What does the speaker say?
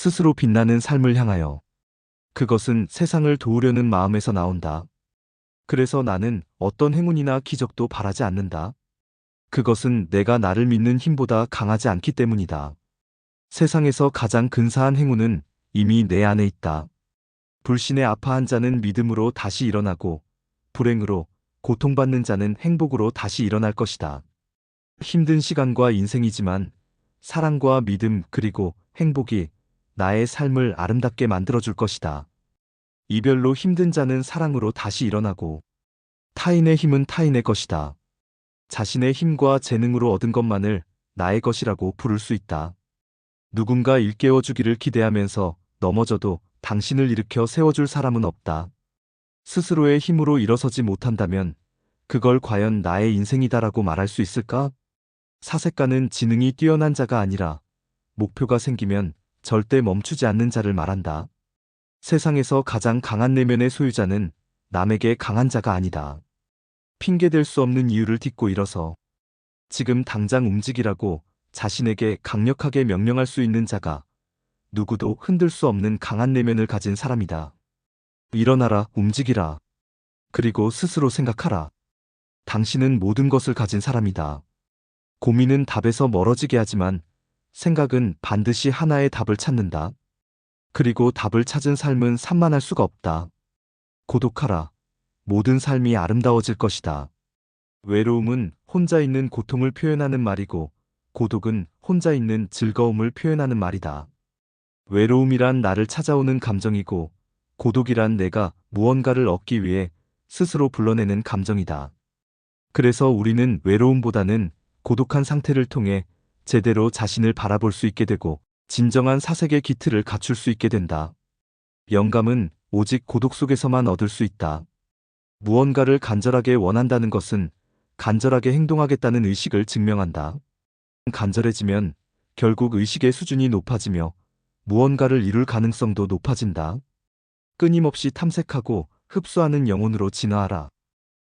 스스로 빛나는 삶을 향하여. 그것은 세상을 도우려는 마음에서 나온다. 그래서 나는 어떤 행운이나 기적도 바라지 않는다. 그것은 내가 나를 믿는 힘보다 강하지 않기 때문이다. 세상에서 가장 근사한 행운은 이미 내 안에 있다. 불신에 아파한 자는 믿음으로 다시 일어나고, 불행으로 고통받는 자는 행복으로 다시 일어날 것이다. 힘든 시간과 인생이지만, 사랑과 믿음 그리고 행복이 나의 삶을 아름답게 만들어줄 것이다. 이별로 힘든 자는 사랑으로 다시 일어나고, 타인의 힘은 타인의 것이다. 자신의 힘과 재능으로 얻은 것만을 나의 것이라고 부를 수 있다. 누군가 일깨워 주기를 기대하면서 넘어져도 당신을 일으켜 세워줄 사람은 없다. 스스로의 힘으로 일어서지 못한다면 그걸 과연 나의 인생이다라고 말할 수 있을까? 사색가는 지능이 뛰어난 자가 아니라 목표가 생기면 절대 멈추지 않는 자를 말한다. 세상에서 가장 강한 내면의 소유자는 남에게 강한 자가 아니다. 핑계댈 수 없는 이유를 딛고 일어서 지금 당장 움직이라고 자신에게 강력하게 명령할 수 있는 자가 누구도 흔들 수 없는 강한 내면을 가진 사람이다. 일어나라, 움직이라. 그리고 스스로 생각하라. 당신은 모든 것을 가진 사람이다. 고민은 답에서 멀어지게 하지만 생각은 반드시 하나의 답을 찾는다. 그리고 답을 찾은 삶은 산만할 수가 없다. 고독하라. 모든 삶이 아름다워질 것이다. 외로움은 혼자 있는 고통을 표현하는 말이고, 고독은 혼자 있는 즐거움을 표현하는 말이다. 외로움이란 나를 찾아오는 감정이고, 고독이란 내가 무언가를 얻기 위해 스스로 불러내는 감정이다. 그래서 우리는 외로움보다는 고독한 상태를 통해 제대로 자신을 바라볼 수 있게 되고, 진정한 사색의 기틀을 갖출 수 있게 된다. 영감은 오직 고독 속에서만 얻을 수 있다. 무언가를 간절하게 원한다는 것은 간절하게 행동하겠다는 의식을 증명한다. 간절해지면 결국 의식의 수준이 높아지며 무언가를 이룰 가능성도 높아진다. 끊임없이 탐색하고 흡수하는 영혼으로 진화하라.